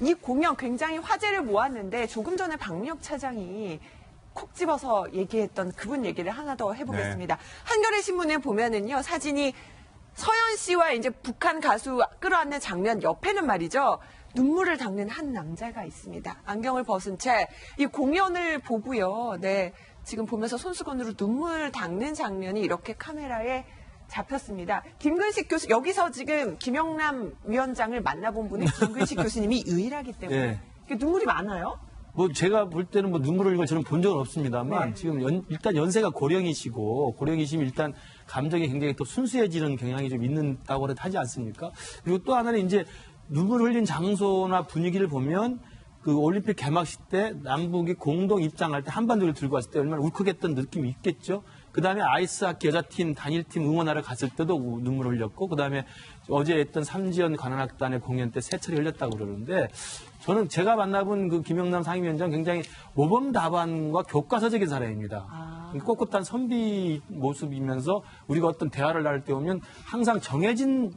이 공연 굉장히 화제를 모았는데 조금 전에 박민혁 차장이 콕 집어서 얘기했던 그분 얘기를 하나 더 해보겠습니다. 한겨레 신문에 보면은요 사진이 서현 씨와 이제 북한 가수 끌어안는 장면 옆에는 말이죠. 눈물을 닦는 한 남자가 있습니다. 안경을 벗은 채 이 공연을 보고요. 네. 지금 보면서 손수건으로 눈물 닦는 장면이 이렇게 카메라에 잡혔습니다. 김근식 교수, 여기서 지금 김영남 위원장을 만나본 분이 김근식 교수님이 유일하기 때문에 예. 눈물이 많아요. 뭐 제가 볼 때는 뭐 눈물 흘린 걸 저는 본 적은 없습니다만 네. 지금 연- 일단 연세가 고령이시고 고령이시면 일단 감정이 굉장히 또 순수해지는 경향이 좀 있는다고 하지 않습니까? 그리고 또 하나는 이제 눈물 흘린 장소나 분위기를 보면 그 올림픽 개막식 때 남북이 공동 입장할 때 한반도를 들고 왔을 때 얼마나 울컥했던 느낌이 있겠죠. 그 다음에 아이스하키 여자팀 단일팀 응원하러 갔을 때도 우- 눈물 흘렸고, 그 다음에 어제 했던 삼지연 관현악단의 공연 때 세차례 흘렸다고 그러는데, 저는 제가 만나본 그 김영남 상임위원장 굉장히 모범답안과 교과서적인 사람입니다. 꼿꼿한 선비 모습이면서 우리가 어떤 대화를 나눌 때 보면 항상 정해진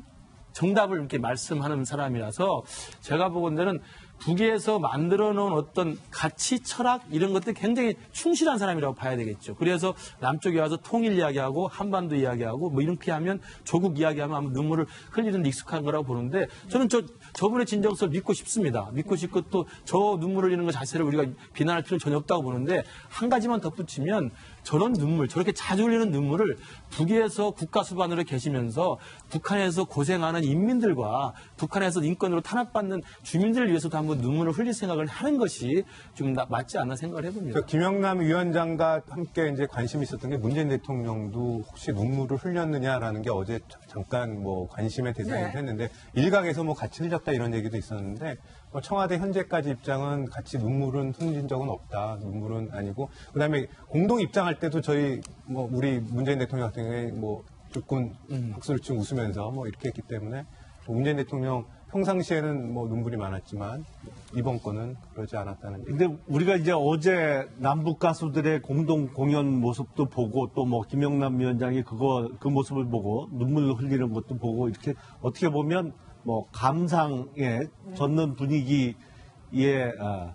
정답을 이렇게 말씀하는 사람이라서 제가 보건대는 북에서 만들어 놓은 어떤 가치, 철학 이런 것들 굉장히 충실한 사람이라고 봐야 되겠죠. 그래서 남쪽에 와서 통일 이야기하고 한반도 이야기하고 뭐 이렇게 하면 조국 이야기하면 아마 눈물을 흘리는 익숙한 거라고 보는데 저는 저 저분의 진정성을 믿고 싶습니다. 믿고 싶고 또 저 눈물 흘리는 것 자체를 우리가 비난할 필요는 전혀 없다고 보는데 한 가지만 덧붙이면 저런 눈물, 저렇게 자주 흘리는 눈물을 북에서 국가수반으로 계시면서 북한에서 고생하는 인민들과 북한에서 인권으로 탄압받는 주민들을 위해서도 한번 눈물을 흘릴 생각을 하는 것이 좀 나- 맞지 않나 생각을 해봅니다. 저 김영남 위원장과 함께 이제 관심이 있었던 게 문재인 대통령도 혹시 눈물을 흘렸느냐라는 게 어제 자- 잠깐 뭐 관심의 대상이 네. 됐는데 일각에서 뭐 같이 흘렸다 이런 얘기도 있었는데 뭐 청와대 현재까지 입장은 같이 눈물은 흘린 적은 없다. 눈물은 아니고 그다음에 공동 입장 할 때도 저희 뭐 우리 문재인 대통령 같은 경우에 뭐 일꾼 박수를 치고 웃으면서 뭐 이렇게 했기 때문에 뭐 문재인 대통령 평상시에는 뭐 눈물이 많았지만 이번 건은 그러지 않았다는 얘기. 근데 우리가 이제 어제 남북 가수들의 공동 공연 모습도 보고 또 뭐 김영남 위원장이 그거 그 모습을 보고 눈물 흘리는 것도 보고 이렇게 어떻게 보면 뭐 감상에 젖는 분위기에 아,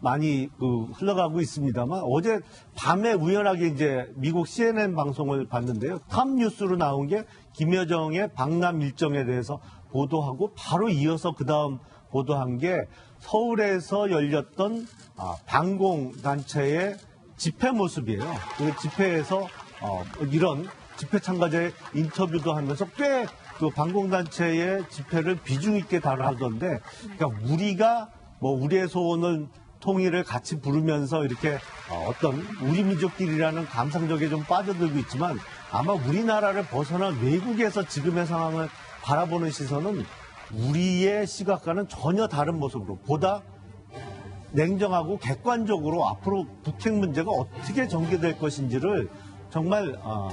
많이 그 흘러가고 있습니다만 어제 밤에 우연하게 이제 미국 CNN 방송을 봤는데요. 탑 뉴스로 나온 게 김여정의 방남 일정에 대해서 보도하고 바로 이어서 그 다음 보도한 게 서울에서 열렸던 아, 방공 단체의 집회 모습이에요. 그 집회에서 어, 이런 집회 참가자의 인터뷰도 하면서 꽤 그 방공단체의 집회를 비중 있게 다루던데, 그러니까 우리가 뭐 우리의 소원을 통일을 같이 부르면서 이렇게 어, 어떤 우리 민족끼리라는 감상적에 좀 빠져들고 있지만 아마 우리나라를 벗어난 외국에서 지금의 상황을 바라보는 시선은 우리의 시각과는 전혀 다른 모습으로 보다 냉정하고 객관적으로 앞으로 북핵 문제가 어떻게 전개될 것인지를 정말 어,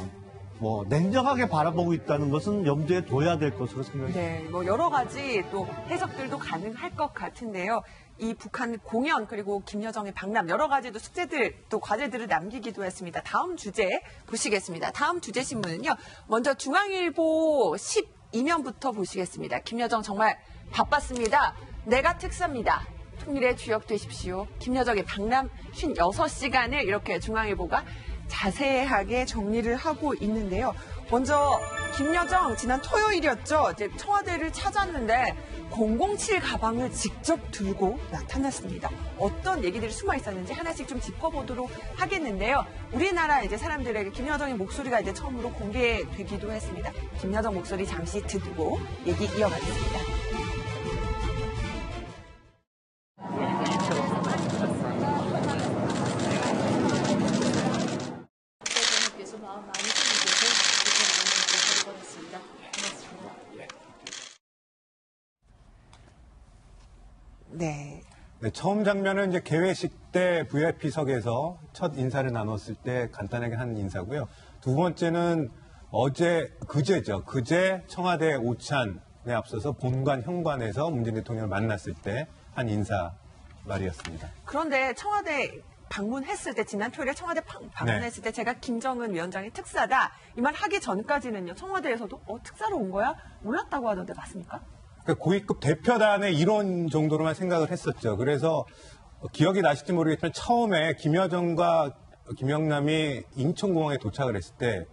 뭐 냉정하게 바라보고 있다는 것은 염두에 둬야 될 것으로 생각합니다. 네, 뭐 여러 가지 또 해석들도 가능할 것 같은데요. 이 북한 공연 그리고 김여정의 방남 여러 가지도 숙제들 또 과제들을 남기기도 했습니다. 다음 주제 보시겠습니다. 다음 주제 신문은요. 먼저 중앙일보 12면부터 보시겠습니다. 김여정 정말 바빴습니다. 내가 특사입니다. 통일의 주역 되십시오. 김여정의 방남 56시간을 이렇게 중앙일보가 자세하게 정리를 하고 있는데요. 먼저 김여정 지난 토요일이었죠. 이제 청와대를 찾았는데 007 가방을 직접 들고 나타났습니다. 어떤 얘기들이 숨어 있었는지 하나씩 좀 짚어보도록 하겠는데요. 우리나라 이제 사람들에게 김여정의 목소리가 이제 처음으로 공개되기도 했습니다. 김여정 목소리 잠시 듣고 얘기 이어가겠습니다. 네. 네, 처음 장면은 이제 개회식 때 VIP석에서 첫 인사를 나눴을 때 간단하게 한 인사고요. 두 번째는 어제, 그제죠. 그제 청와대 오찬에 앞서서 본관 현관에서 문재인 대통령을 만났을 때 한 인사 말이었습니다. 그런데 청와대 방문했을 때 지난 토요일에 청와대 방, 방문했을 때 제가 김정은 위원장이 특사다 이 말 하기 전까지는요 청와대에서도 어 특사로 온 거야 몰랐다고 하던데 맞습니까? 그러니까 고위급 대표단의 이론 정도로만 생각을 했었죠. 그래서 기억이 나실지 모르겠지만 처음에 김여정과 김영남이 인천공항에 도착을 했을 때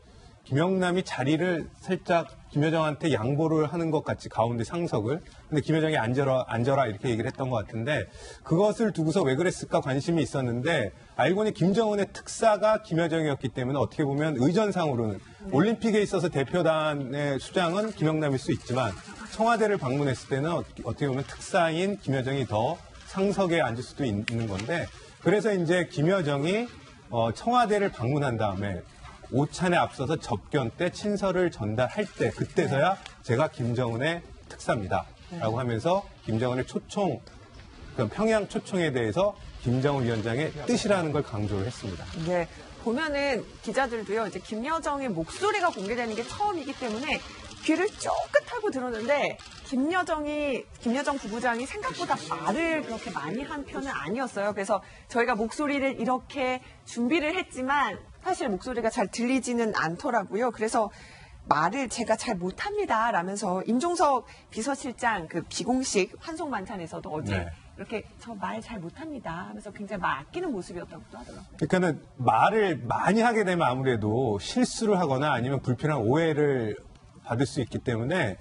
김영남이 자리를 살짝 김여정한테 양보를 하는 것 같이 가운데 상석을. 근데 김여정이 앉아라 앉아라 이렇게 얘기를 했던 것 같은데 그것을 두고서 왜 그랬을까 관심이 있었는데 알고 보니 김정은의 특사가 김여정이었기 때문에 어떻게 보면 의전상으로는 올림픽에 있어서 대표단의 수장은 김영남일 수 있지만 청와대를 방문했을 때는 어떻게 어떻게 보면 특사인 김여정이 더 상석에 앉을 수도 있- 있는 건데 그래서 이제 김여정이 어, 청와대를 방문한 다음에 오찬에 앞서서 접견 때 친서를 전달할 때 그때서야 제가 김정은의 특사입니다. 라고 하면서 김정은의 초청, 그 평양 초청에 대해서 김정은 위원장의 뜻이라는 걸 강조를 했습니다. 네. 보면은 기자들도요, 이제 김여정의 목소리가 공개되는 게 처음이기 때문에 귀를 쫑긋하고 들었는데, 김여정이, 김여정 부부장이 생각보다 말을 그렇게 많이 한 편은 아니었어요. 그래서 저희가 목소리를 이렇게 준비를 했지만, 사실 목소리가 잘 들리지는 않더라고요. 그래서 말을 제가 잘 못합니다. 라면서 임종석 비서실장 그 비공식 환송 만찬에서도 어제 네. 이렇게 저 말 잘 못합니다 하면서 굉장히 말 아끼는 모습이었다고도 하더라고요. 그러니까는 말을 많이 하게 되면 아무래도 실수를 하거나 아니면 불필요한 오해를 받을 수 있기 때문에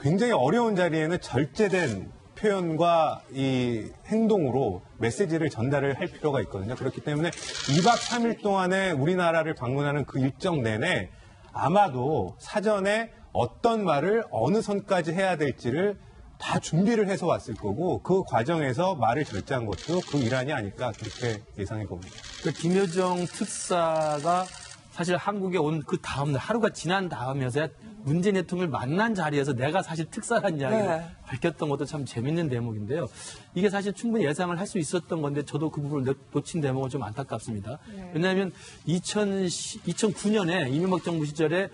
굉장히 어려운 자리에는 절제된 표현과 이 행동으로 메시지를 전달을 할 필요가 있거든요. 그렇기 때문에 2박 3일 동안에 우리나라를 방문하는 그 일정 내내 아마도 사전에 어떤 말을 어느 선까지 해야 될지를 다 준비를 해서 왔을 거고 그 과정에서 말을 절제한 것도 그 일환이 아닐까 그렇게 예상해 봅니다. 그 김여정 특사가 사실 한국에 온 그 다음 날 하루가 지난 다음에서야 문재인 대통령을 만난 자리에서 내가 사실 특사란 이야기를 네. 밝혔던 것도 참 재밌는 대목인데요. 이게 사실 충분히 예상을 할 수 있었던 건데 저도 그 부분을 놓- 놓친 대목은 좀 안타깝습니다. 왜냐하면 2009년에 이명박 정부 시절에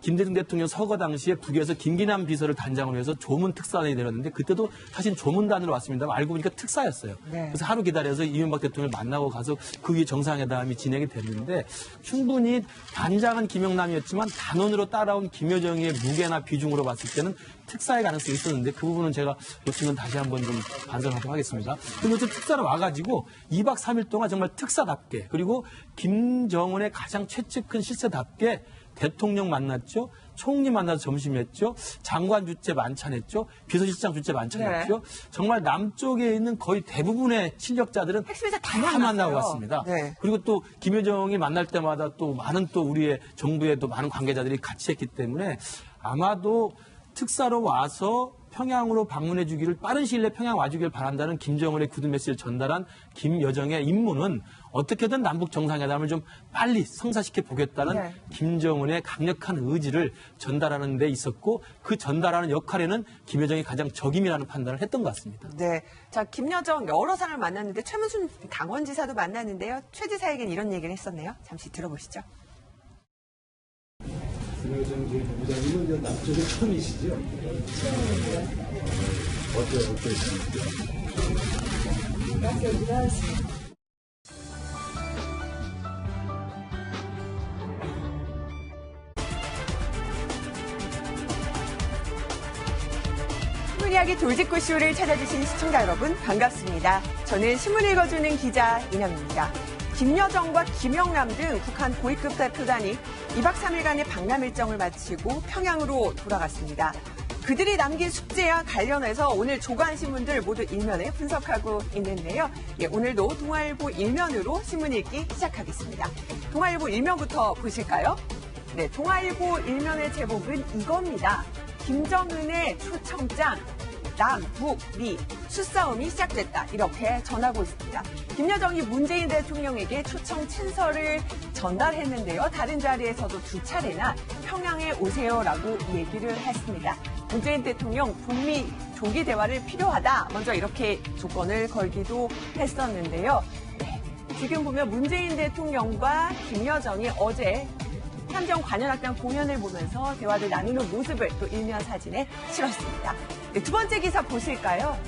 김대중 대통령 서거 당시에 북에서 김기남 비서를 단장으로 해서 조문 특사단이 내렸는데 그때도 사실 조문단으로 왔습니다만 알고 보니까 특사였어요. 네. 그래서 하루 기다려서 이명박 대통령을 만나고 가서 그 위에 정상회담이 진행이 됐는데 충분히 단장은 김영남이었지만 단원으로 따라온 김여정의 무게나 비중으로 봤을 때는 특사의 가능성이 있었는데 그 부분은 제가 놓친 건 다시 한번 좀 반성하도록 하겠습니다. 근데 어쨌든 특사로 와가지고 2박 3일 동안 정말 특사답게 그리고 김정은의 가장 최측근 실세답게 대통령 만났죠. 총리 만나서 점심했죠. 장관 주재 만찬했죠. 비서실장 주재 만찬했죠. 정말 남쪽에 있는 거의 대부분의 실력자들은 핵심에서 다 다. 만나고 왔습니다. 네. 그리고 또 김여정이 만날 때마다 또 많은 또 우리의 정부의 또 많은 관계자들이 같이 했기 때문에 아마도 특사로 와서 평양으로 방문해 주기를 빠른 시일 내에 평양 와주기를 바란다는 김정은의 구두 메시지를 전달한 김여정의 임무는 어떻게든 남북 정상회담을 좀 빨리 성사시켜 보겠다는 네. 김정은의 강력한 의지를 전달하는 데 있었고 그 전달하는 역할에는 김여정이 가장 적임이라는 판단을 했던 것 같습니다. 네. 자, 김여정 여러 사람을 만났는데 최문순 강원지사도 만났는데요. 최 지사에겐 이런 얘기를 했었네요. 잠시 들어보시죠. 김여정 제 부장님은 이제 남쪽에 처음이시죠? 어때, 어떠십니까? 신문 이야기 돌직구 쇼를 찾아주신 시청자 여러분 반갑습니다. 저는 신문 읽어주는 기자 이남입니다. 김여정과 김영남 등 북한 고위급 대표단이 2박 3일간의 방남 일정을 마치고 평양으로 돌아갔습니다. 그들이 남긴 숙제와 관련해서 오늘 조간 신문들 모두 일면에 분석하고 있는데요. 예, 오늘도 동아일보 일면으로 신문 읽기 시작하겠습니다. 동아일보 일면부터 보실까요? 네, 동아일보 일면의 제목은 이겁니다. 김정은의 초청장 남, 북, 미 수싸움이 시작됐다. 이렇게 전하고 있습니다. 김여정이 문재인 대통령에게 초청 친서를 전달했는데요. 다른 자리에서도 두 차례나 평양에 오세요라고 얘기를 했습니다. 문재인 대통령 북미 조기 대화를 필요하다. 먼저 이렇게 조건을 걸기도 했었는데요. 네, 지금 보면 문재인 대통령과 김여정이 어제 삼정 관현악단 공연을 보면서 대화를 나누는 모습을 또 일면 사진에 실었습니다. 네, 두 번째 기사 보실까요?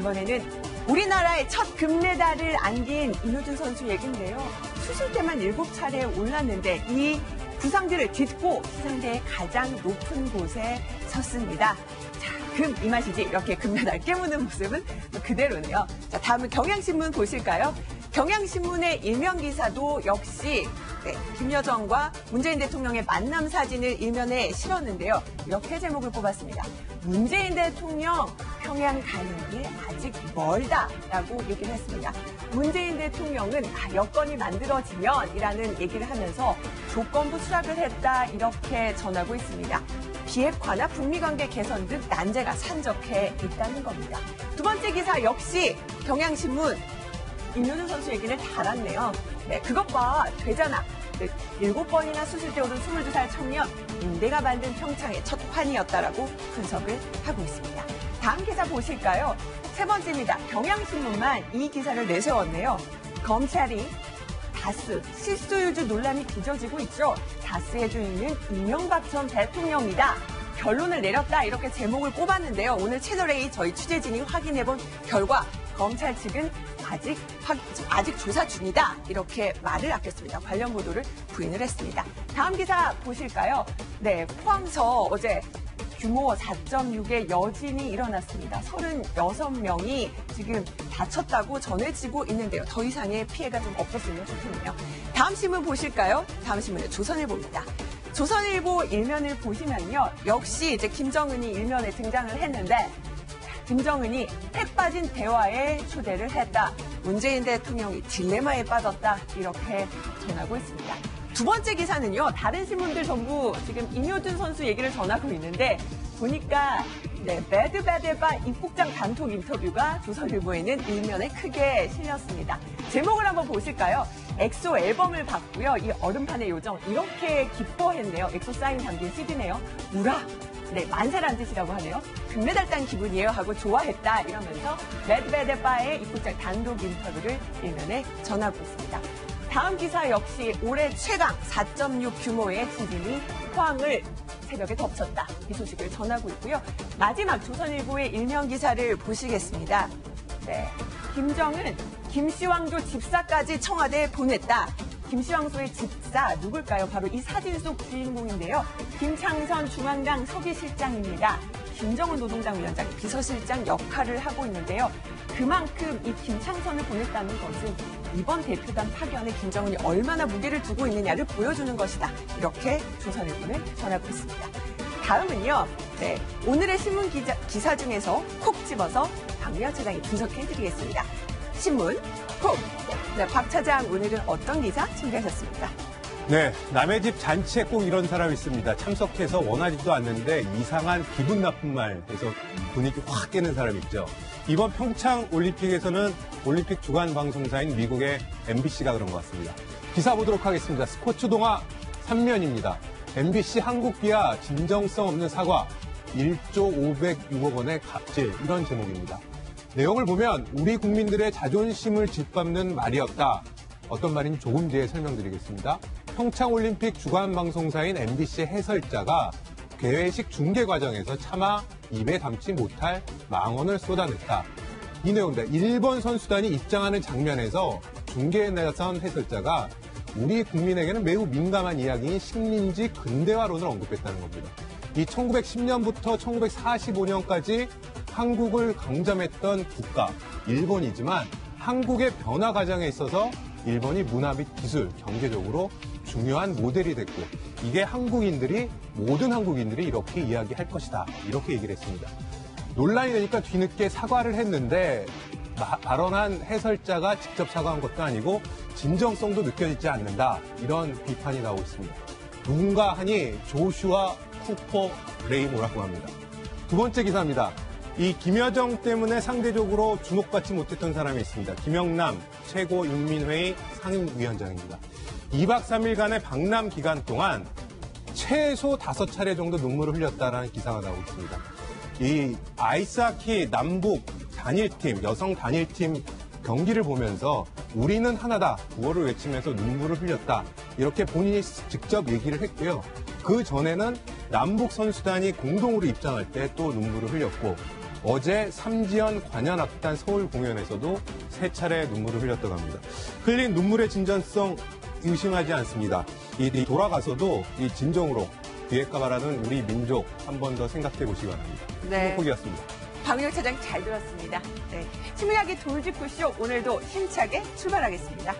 이번에는 우리나라의 첫 금메달을 안긴 이노준 선수 얘긴데요. 수실 때만 7차례 올랐는데 이 부상들을 딛고 상대의 가장 높은 곳에 섰습니다. 자, 금 이 맛이지 이렇게 금메달 깨무는 모습은 그대로네요. 자 다음은 경향신문 보실까요? 경향신문의 일면 기사도 역시 네, 김여정과 문재인 대통령의 만남 사진을 일면에 실었는데요. 이렇게 제목을 뽑았습니다. 문재인 대통령 평양 가는 게 아직 멀다라고 얘기를 했습니다. 문재인 대통령은 아, 여건이 만들어지면이라는 얘기를 하면서 조건부 수락을 했다 이렇게 전하고 있습니다. 비핵화나 북미 관계 개선 등 난제가 산적해 있다는 겁니다. 두 번째 기사 역시 경향신문 임효준 선수 얘기를 달았네요. 네, 그것 봐, 되잖아. 네, 일곱 번이나 수술대 오른 22살 청년, 인대가 만든 평창의 첫 환이었다라고 분석을 하고 있습니다. 다음 기사 보실까요? 세 번째입니다. 경향신문만 이 기사를 내세웠네요. 검찰이 다스 실소유주 논란이 빚어지고 있죠. 다스의 주인은 이명박 전 대통령이다. 결론을 내렸다 이렇게 제목을 뽑았는데요. 오늘 채널A 저희 취재진이 확인해본 결과 검찰 측은 아직 확- 아직 조사 중이다 이렇게 말을 아꼈습니다. 관련 보도를 부인을 했습니다. 다음 기사 보실까요? 네, 포항서 어제 규모 4.6의 여진이 일어났습니다. 36명이 지금 다쳤다고 전해지고 있는데요. 더 이상의 피해가 좀 없었으면 좋겠네요. 다음 신문 보실까요? 다음 신문은 조선일보입니다. 조선일보 일면을 보시면요. 역시 이제 김정은이 일면에 등장을 했는데 김정은이 핵 빠진 대화에 초대를 했다. 문재인 대통령이 딜레마에 빠졌다. 이렇게 전하고 있습니다. 두 번째 기사는요. 다른 신문들 전부 지금 임효준 선수 얘기를 전하고 있는데 보니까 네, 배드배드바 입국장 단톡 인터뷰가 조선일보에는 일면에 크게 실렸습니다. 제목을 한번 보실까요? 엑소 앨범을 받고요. 이 얼음판의 요정 이렇게 기뻐했네요. 엑소 사인 담긴 CD네요. 우라 네, 만세란 뜻이라고 하네요. 금메달 딴 기분이에요 하고 좋아했다 이러면서 레드베드바의 입국장 단독 인터뷰를 일면에 전하고 있습니다. 다음 기사 역시 올해 최강 4.6 규모의 지진이 포항을 새벽에 덮쳤다. 이 소식을 전하고 있고요. 마지막 조선일보의 일면 기사를 보시겠습니다. 네. 김정은, 김씨왕조 집사까지 청와대에 보냈다. 김씨왕조의 집사 누굴까요? 바로 이 사진 속 주인공인데요. 김창선 중앙당 서기실장입니다. 김정은 노동당 위원장 비서실장 역할을 하고 있는데요. 그만큼 이 김창선을 보냈다는 것은 이번 대표단 파견에 김정은이 얼마나 무게를 두고 있느냐를 보여주는 것이다. 이렇게 조선일보는 전하고 있습니다. 다음은요. 네, 오늘의 신문 기자, 기사 중에서 콕 집어서 박미연 차장이 분석해드리겠습니다. 신문 콕. 네, 박 차장 오늘은 어떤 기사 준비하셨습니까? 네, 남의 집 잔치에 꼭 이런 사람 있습니다. 참석해서 원하지도 않는데 이상한 기분 나쁜 말 해서 분위기 확 깨는 사람 있죠. 이번 평창 올림픽에서는 올림픽 주간 방송사인 미국의 MBC가 그런 것 같습니다. 기사 보도록 하겠습니다. 스포츠 동화 3면입니다. MBC 한국기아 진정성 없는 사과 1조 506억 원의 갑질 이런 제목입니다. 내용을 보면 우리 국민들의 자존심을 짓밟는 말이었다. 어떤 말인지 조금 뒤에 설명드리겠습니다. 평창올림픽 주간 방송사인 MBC 해설자가 개회식 중계 과정에서 차마 입에 담지 못할 망언을 쏟아냈다. 이 내용입니다. 일본 선수단이 입장하는 장면에서 중계에 나선 해설자가 우리 국민에게는 매우 민감한 이야기인 식민지 근대화론을 언급했다는 겁니다. 이 1910년부터 1945년까지 한국을 강점했던 국가 일본이지만 한국의 변화 과정에 있어서 일본이 문화 및 기술, 경제적으로 중요한 모델이 됐고 이게 한국인들이 모든 한국인들이 이렇게 이야기할 것이다 이렇게 얘기를 했습니다. 논란이 되니까 뒤늦게 사과를 했는데 마- 발언한 해설자가 직접 사과한 것도 아니고 진정성도 느껴지지 않는다 이런 비판이 나오고 있습니다. 누군가 하니 조슈아 쿠퍼 레이모라고 합니다. 두 번째 기사입니다. 이 김여정 때문에 상대적으로 주목받지 못했던 사람이 있습니다. 김영남 최고인민회의 상임위원장입니다. 2박 3일간의 방남 기간 동안 최소 다섯 차례 정도 눈물을 흘렸다라는 기사가 나오고 있습니다. 이 아이스하키 남북 단일팀, 여성 단일팀 경기를 보면서 우리는 하나다 구호를 외치면서 눈물을 흘렸다 이렇게 본인이 직접 얘기를 했고요. 그 전에는 남북 선수단이 공동으로 입장할 때 또 눈물을 흘렸고 어제 삼지연 관현악단 서울 공연에서도 세 차례 눈물을 흘렸다고 합니다. 흘린 눈물의 진전성 의심하지 않습니다. 이, 이 돌아가서도 이 진정으로 뒤에까 말하는 우리 민족 한 번 더 생각해 보시기 바랍니다. 네. 행복이었습니다. 박민혁 차장 잘 들었습니다. 네. 신문이야기 돌직구쇼 오늘도 힘차게 출발하겠습니다.